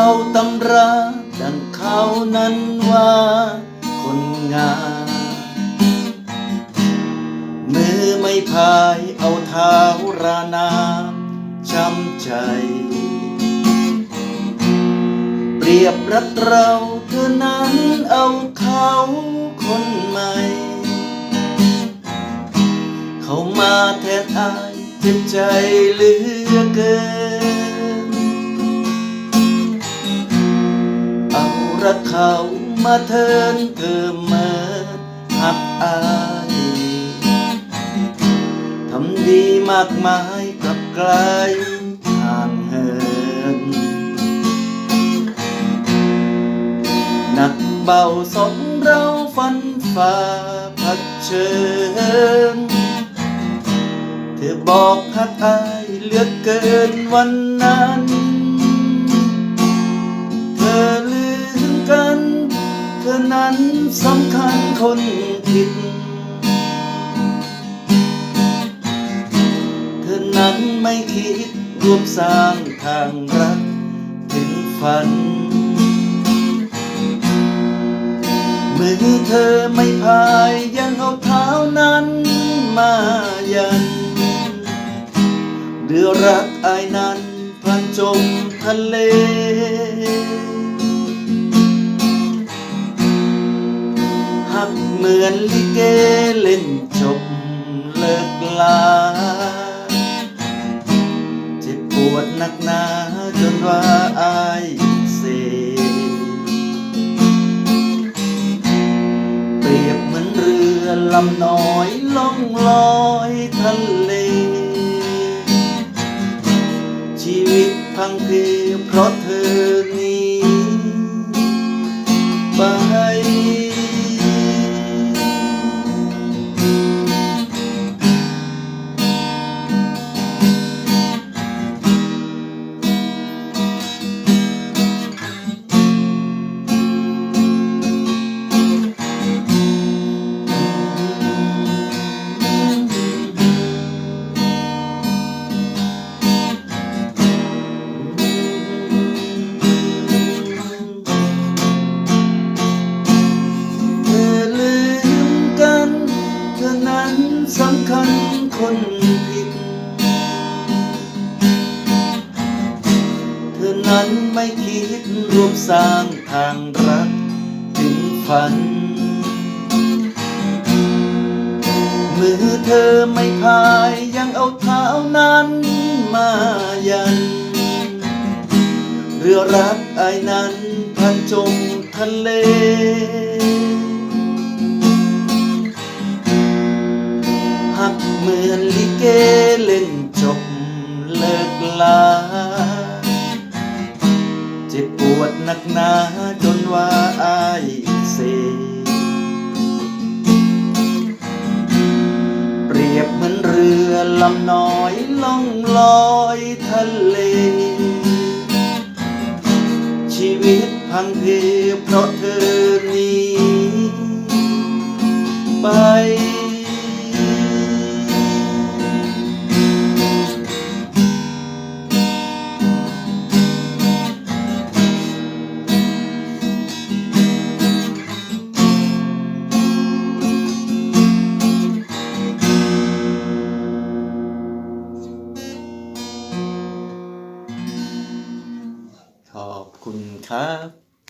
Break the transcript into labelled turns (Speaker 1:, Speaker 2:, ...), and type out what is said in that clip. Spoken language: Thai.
Speaker 1: เข้าตำราดังเขานั้นว่า คนงาม มือไม่พายเอาเท้ารานาช้ำใจ เปรียบรักเราเธอนั้นเอาเขาคนใหม่ เขามาแทนอายเจ็บใจเหลือเกิน รักเขามาเทินเกิมเมิดหักอายทำดีมากมายกับไกลห่างเหินหนักเบาสมเราฟันฝ่าผัดเชิญเธอบอกหักอายเหลือเกินวันนั้น นั้นสำคัญคนผิด เธอนั้นไม่คิดร่วมสร้างทางรักถึงฝัน มือเธอไม่พายยังเอาเท้านั้นมายัน เรือรักอายนั้นพันจมทะเล หักเหมือนลิเกเล่นจบเลิกลา เจ็บปวดหนักหนาจนว่าอายเสเปรียบเหมือนเรือลำน้อยล่องลอยทะเล ชีวิตพังเพเพราะเธ นั้นไม่คิดร่วมสร้างทางรักถึงฝัน มือเธอไม่พายยังเอาเท้านั้นมายัน เรือรักไอ้นั้นพันจมทะเล กหนาจนว่าอายเซเปรียบเหมือนเรือลำน้อยล่องลอยทะเล ชีวิตพังเพเพราะเธอหนี้ไป 系啊